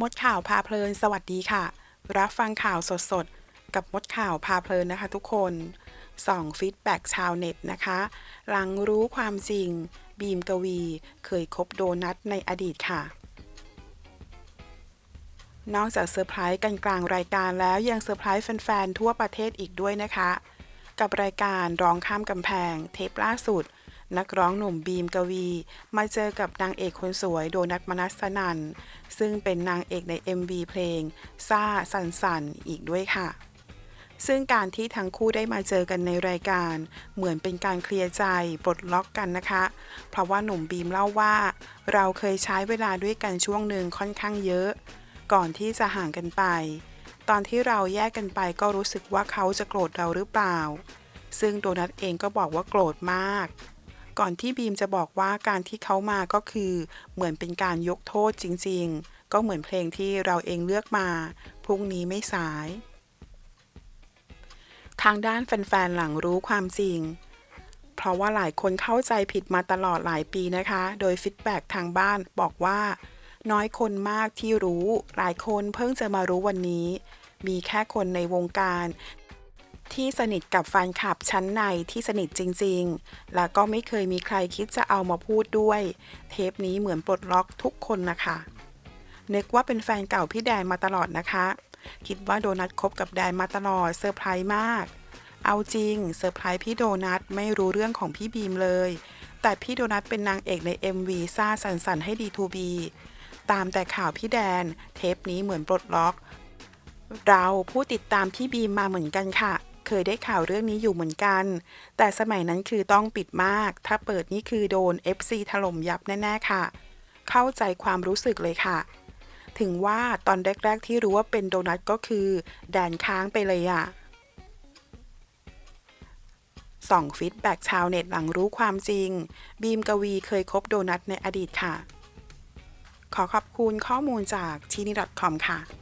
มดข่าวพาเพลิน สวัสดีค่ะ รับฟังข่าวสดๆ กับมดข่าวพาเพลินนะคะทุกคนส่องฟีดแบ็กชาวเน็ตนะคะ หลังรู้ความจริง บีมกวี เคยคบโดนัทในอดีตค่ะ นอกจากเซอร์ไพรส์กันกลางรายการแล้วยังเซอร์ไพรส์แฟนๆ ทั่วประเทศอีกด้วยนะคะ กับรายการร้องข้ามกำแพงเทปล่าสุด นักร้องหนุ่มบีมกวี มาเจอกับนางเอกคนสวยโดนัทมนัสนัน ซึ่งเป็นนางเอกใน MV เพลงซ่าสันสันอีกด้วยค่ะ ซึ่งการที่ทั้งคู่ได้มาเจอกันในรายการ เหมือนเป็นการเคลียร์ใจปลดล็อกกันนะคะ เพราะว่าหนุ่มบีมเล่าว่า เราเคยใช้เวลาด้วยกันช่วงหนึ่งค่อนข้างเยอะ ก่อนที่จะห่างกันไป ตอนที่เราแยกกันไปก็รู้สึกว่าเขาจะโกรธเราหรือเปล่า ซึ่งโดนัทเองก็บอกว่าโกรธมาก ก่อนที่บีมจะบอกว่าการที่เขามาก็คือเหมือนเป็นการยกโทษจริงๆ ก็เหมือนเพลงที่เราเองเลือกมาพรุ่งนี้ไม่สาย ทางด้านแฟนๆหลังรู้ความจริง เพราะว่าหลายคนเข้าใจผิดมาตลอดหลายปีนะคะ โดยฟีดแบ็กทางบ้านบอกว่า น้อยคนมากที่รู้ หลายคนเพิ่งจะมารู้วันนี้ มีแค่คนในวงการ ที่สนิทกับแฟนคลับชั้นในที่สนิทจริงๆ แล้วก็ไม่เคยมีใครคิดจะเอามาพูดด้วย เทปนี้เหมือนปลดล็อกทุกคนนะคะ นึกว่าเป็นแฟนเก่าพี่แดนมาตลอดนะคะ คิดว่าโดนัทคบกับแดนมาตลอดเซอร์ไพรส์มาก เอาจริงเซอร์ไพรส์พี่โดนัทไม่รู้เรื่องของพี่บีมเลย แต่พี่โดนัทเป็นนางเอกใน MV ซ่าสันสันให้ดีทูบีตามแต่ข่าวพี่แดน เทปนี้เหมือนปลดล็อกเราผู้ติดตามพี่บีมมาเหมือนกันค่ะ เคยได้ข่าวเรื่องนี้อยู่เหมือนกัน แต่สมัยนั้นคือต้องปิดมาก ถ้าเปิดนี่คือโดน FC ถล่มยับแน่ๆค่ะ เข้าใจความรู้สึกเลยค่ะ ถึงว่าตอนแรก ๆ ที่รู้ว่าเป็นโดนัทก็คือแดนค้างไปเลยอะส่องฟีดแบ็กชาวเน็ตหลังรู้ความจริง บีมกวีเคยคบโดนัทในอดีตค่ะ ขอขอบคุณข้อมูลจากทีนี่ .com ค่ะ